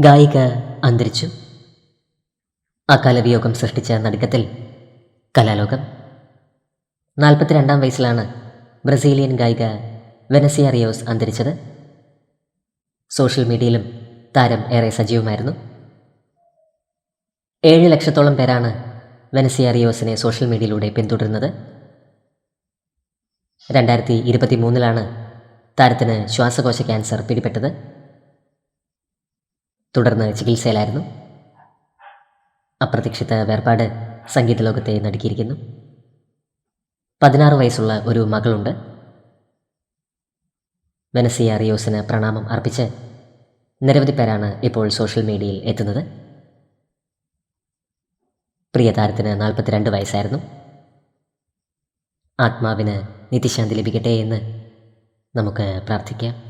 ഗായിക അന്തരിച്ചു. അകാലവിയോഗം സൃഷ്ടിച്ച നടുക്കത്തിൽ കലാലോകം. നാൽപ്പത്തിരണ്ടാം വയസ്സിലാണ് ബ്രസീലിയൻ ഗായിക വെനസിയ റിയോസ് അന്തരിച്ചത്. സോഷ്യൽ മീഡിയയിലും താരം ഏറെ സജീവമായിരുന്നു. ഏഴ് ലക്ഷത്തോളം പേരാണ് വെനസിയ റിയോസിനെ സോഷ്യൽ മീഡിയയിലൂടെ പിന്തുടരുന്നത്. രണ്ടായിരത്തി ഇരുപത്തി മൂന്നിലാണ് താരത്തിന് ശ്വാസകോശ ക്യാൻസർ പിടിപെട്ടത്. തുടർന്ന് ചികിത്സയിലായിരുന്നു. അപ്രതീക്ഷിത വേർപാട് സംഗീത ലോകത്തെ നടുക്കിയിരിക്കുന്നു. പതിനാറ് വയസ്സുള്ള ഒരു മകളുണ്ട്. വെനസിയ റിയോസിന് പ്രണാമം അർപ്പിച്ച് നിരവധി പേരാണ് ഇപ്പോൾ സോഷ്യൽ മീഡിയയിൽ എത്തുന്നത്. പ്രിയതാരത്തിന് നാൽപ്പത്തിരണ്ട് വയസ്സായിരുന്നു. ആത്മാവിന് നിത്യശാന്തി ലഭിക്കട്ടെ എന്ന് നമുക്ക് പ്രാർത്ഥിക്കാം.